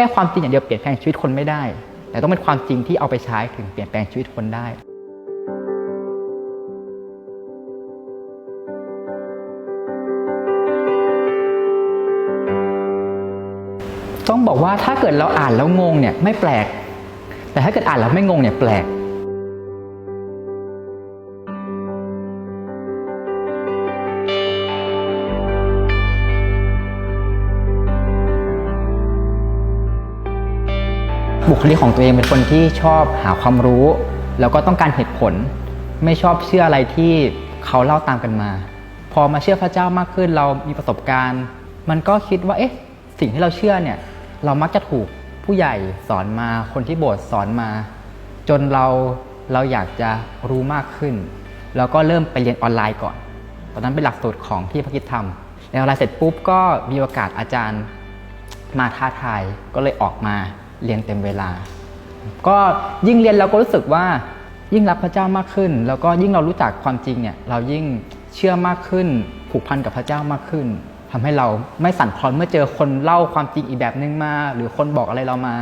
ค่ความจริงอย่างเดียวเปลี่ยนแปลงชีวิตคนไม่ได้ แต่ต้องเป็นความจริงที่เอาไปใช้ถึงเปลี่ยนแปลงชีวิตคนได้ต้องบอกว่าถ้าเกิดเราอ่านแล้วงงเนี่ยไม่แปลก แต่ถ้าเกิดอ่านแล้วไม่งงเนี่ยแปลก บุคลิกของตัวเองเป็นคนที่ชอบหาความรู้ แล้วก็ต้องการเหตุผล ไม่ชอบเชื่ออะไรที่เขาเล่าตามกันมา พอมาเชื่อพระเจ้ามากขึ้นเรามีประสบการณ์ มันก็คิดว่าเอ๊ะสิ่งที่เราเชื่อเนี่ยเรามักจะถูกผู้ใหญ่สอนมาคนที่โบสถ์สอนมา จนเราเราอยากจะรู้มากขึ้น แล้วก็เริ่มไปเรียนออนไลน์ก่อน ตอนนั้นเป็นหลักสูตรของที่พระคิดทำเรียนออนไลน์เสร็จปุ๊บก็มีโอกาสอาจารย์มาท้าทายก็เลยออกมา เรียนเต็มเวลา ก็ยิ่งเรียนเราก็รู้สึกว่ายิ่งรักพระเจ้ามากขึ้น แล้วก็ยิ่งเรารู้จักความจริงเนี่ยเรายิ่งเชื่อมากขึ้น ผูกพันกับพระเจ้ามากขึ้นทำให้เราไม่สั่นคลอนเมื่อเจอคนเล่าความจริงอีกแบบนึงมา หรือคนบอกอะไรเรามา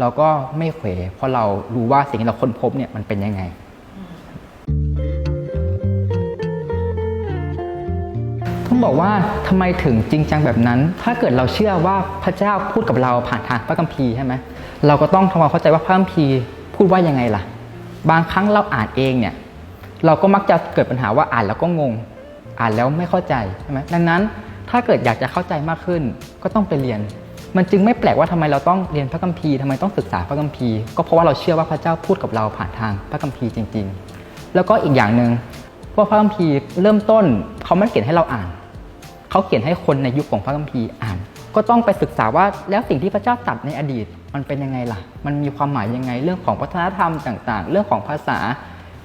เราก็ไม่เขวเพราะเรารู้ว่าสิ่งที่เราค้นพบเนี่ยมันเป็นยังไง ต้องบอกว่าทำไมถึงจริงจังแบบนั้น ถ้าเกิดเราเชื่อว่าพระเจ้าพูดกับเราผ่านทางพระคัมภีร์ใช่ไหมเราก็ต้องทำความเข้าใจว่าพระคัมภีร์พูดว่ายังไงล่ะ บางครั้งเราอ่านเองเนี่ยเราก็มักจะเกิดปัญหาว่าอ่านแล้วก็งง อ่านแล้วไม่เข้าใจใช่ไหมดังนั้นถ้าเกิดอยากจะเข้าใจมากขึ้น ก็ต้องไปเรียน มันจึงไม่แปลกว่าทำไมเราต้องเรียนพระคัมภีร์ทำไมต้องศึกษาพระคัมภีร์ก็เพราะว่าเราเชื่อว่าพระเจ้าพูดกับเราผ่านทางพระคัมภีร์จริง ๆ แล้วก็อีกอย่างหนึ่ง ว่าพระคัมภีร์เริ่มต้นเขาไม่ได้เขียนให้เราอ่าน เขาเขียนให้คนในยุคของพระคัมภีร์อ่าน ก็ต้องไปศึกษาว่าแล้วสิ่งที่พระเจ้าตรัดในอดีต มันเป็นยังไงล่ะ มันมีความหมายยังไงเรื่องของวัฒนธรรมต่าง ๆ เรื่องของภาษา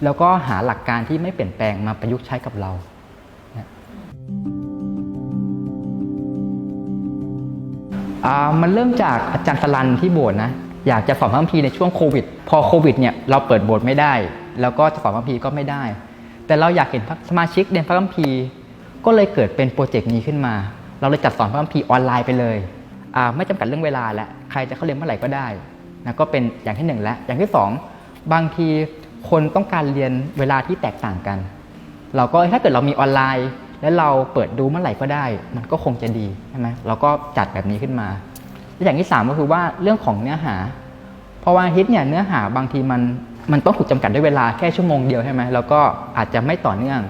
แล้วก็หาหลักการที่ไม่เปลี่ยนแปลงมาประยุกต์ใช้กับเราอ่ามันเริ่มจากอาจารย์สลันที่โบสถ์นะอยากจะสอนพระคัมภีร์ในช่วงโควิด พอโควิดเนี่ยเราเปิดโบสถ์ไม่ได้ แล้วก็จะสอนพระคัมภีร์ก็ไม่ได้ แต่เราอยากเห็นสมาชิกเรียนพระคัมภีร์ ก็เลยเกิดเป็นโปรเจกต์นี้ขึ้นมา เราเลยจัดสอนพระคัมภีร์ออนไลน์ไปเลยไม่จำกัดเรื่องเวลาและใครจะเข้าเรียนเมื่อไหร่ก็ได้นะก็เป็นอย่างที่หนึ่งแล้วอย่างที่สองบางทีคนต้องการเรียนเวลาที่แตกต่างกัน เราก็ถ้าเกิดเรามีออนไลน์ แล้วเราเปิดดูเมื่อไหร่ก็ได้ มันก็คงจะดีใช่ไหมเราก็จัดแบบนี้ขึ้นมาและอย่างที่สามก็คือว่าเรื่องของเนื้อหา เพราะว่าฮิตเนี่ยเนื้อหาบางทีมัน มันต้องถูกจำกัดด้วยเวลาแค่ชั่วโมงเดียวใช่ไหมแล้วก็อาจจะไม่ต่อเนื่อง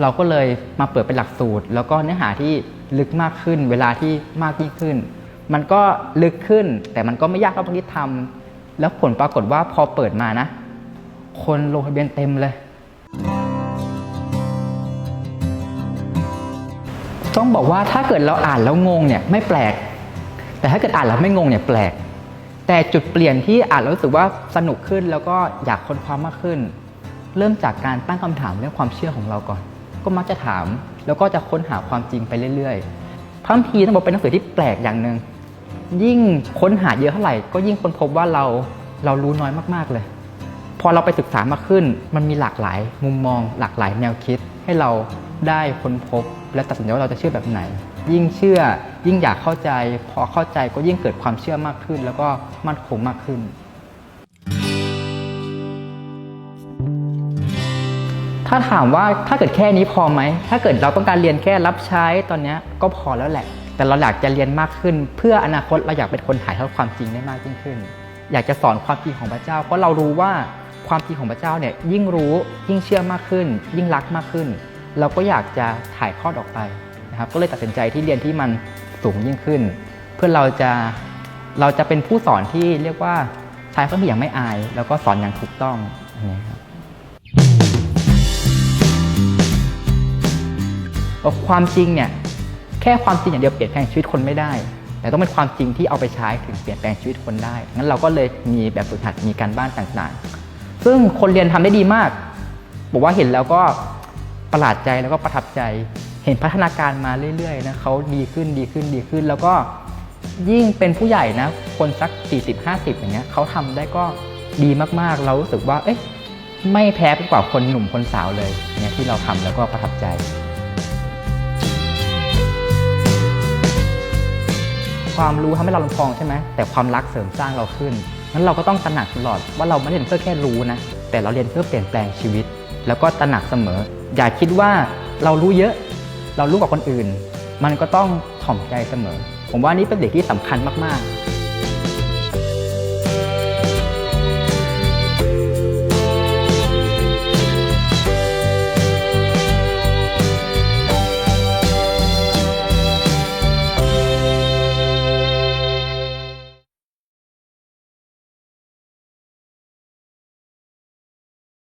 เราก็เลยมาเปิดเป็นหลักสูตร แล้วก็เนื้อหาที่ลึกมากขึ้น เวลาที่มากยิ่งขึ้น มันก็ลึกขึ้น แต่มันก็ไม่ยากเท่าพระคิดทำแล้วผลปรากฏว่าพอเปิดมานะ คนลงทะเบียนเต็มเลย ต้องบอกว่าถ้าเกิดเราอ่านแล้วงงเนี่ยไม่แปลก แต่ถ้าเกิดอ่านแล้วไม่งงเนี่ยแปลก แต่จุดเปลี่ยนที่อานแล้วรู้สึกว่าสนุกขึ้นแล้วก็อยากค้นคว้ามากขึ้น เริ่มจากการตั้งคำถามเรื่องความเชื่อของเราก่อน ก็มักจะถาม แล้วก็จะค้นหาความจริงไปเรื่อยๆพระคัมภีร์ต้องบอกเป็นหนังสือที่แปลกอย่างหนึ่งยิ่งค้นหาเยอะเท่าไหร่ ก็ยิ่งค้นพบว่าเราเรารู้น้อยมากๆเลย พอเราไปศึกษามากขึ้น มันมีหลากหลายมุมมอง หลากหลายแนวคิดให้เราได้ค้นพบ และตัดสินใจว่าเราจะเชื่อแบบไหน ยิ่งเชื่อยิ่งอยากเข้าใจ พอเข้าใจก็ยิ่งเกิดความเชื่อมากขึ้น แล้วก็มั่นคงมากขึ้น ถ้าถามว่าถ้าเกิดแค่นี้พอไหม ถ้าเกิดเราต้องการเรียนแค่รับใช้ตอนนี้ก็พอแล้วแหละ แต่เราอยากจะเรียนมากขึ้น เพื่ออนาคตเราอยากเป็นคนถ่ายทอดความจริงได้มากยิ่งขึ้น อยากจะสอนความจริงของพระเจ้า เพราะเรารู้ว่าความจริงของพระเจ้าเนี่ยยิ่งรู้ยิ่งเชื่อมากขึ้น ยิ่งรักมากขึ้น เราก็อยากจะถ่ายทอดออกไปนะครับก็เลยตัดสินใจที่เรียนที่มันสูงยิ่งขึ้น เพื่อเราจะเราจะเป็นผู้สอนที่เรียกว่าใช้พระคัมภีร์อย่างไม่อาย แล้วก็สอนอย่างถูกต้องอันนี้ครับความจริงเนี่ยแค่ความจริงอย่างเดียวเปลี่ยนแปลงชีวิตคนไม่ได้ แต่ต้องเป็นความจริงที่เอาไปใช้ถึงเปลี่ยนแปลงชีวิตคนได้ งั้นเราก็เลยมีแบบฝึกหัดมีการบ้านต่างๆ ซึ่งคนเรียนทำได้ดีมาก บอกว่าเห็นแล้วก็ ประหลาดใจแล้วก็ประทับใจ เห็นพัฒนาการมาเรื่อยๆนะเขาดีขึ้นดีขึ้นดีขึ้น แล้วก็ยิ่งเป็นผู้ใหญ่นะ คนสัก 40-50 อย่างเงี้ยเขาทำได้ก็ดีมากๆ เรารู้สึกว่า เอ๊ะไม่แพ้ไปกว่าคนหนุ่มคนสาวเลยเนี่ยที่เราทำแล้วก็ประทับใจความรู้ทำให้เราลำพองใช่ไหมแต่ความรักเสริมสร้างเราขึ้นงั้นเราก็ต้องตระหนักตลอดว่าเราไม่ได้เรียนเพื่อแค่รู้นะแต่เราเรียนเพื่อเปลี่ยนแปลงชีวิต แล้วก็ตระหนักเสมอ อย่าคิดว่าเรารู้เยอะ เรารู้กว่าคนอื่น มันก็ต้องถ่อมใจเสมอ ผมว่านี่เป็นเด็กที่สำคัญมากๆ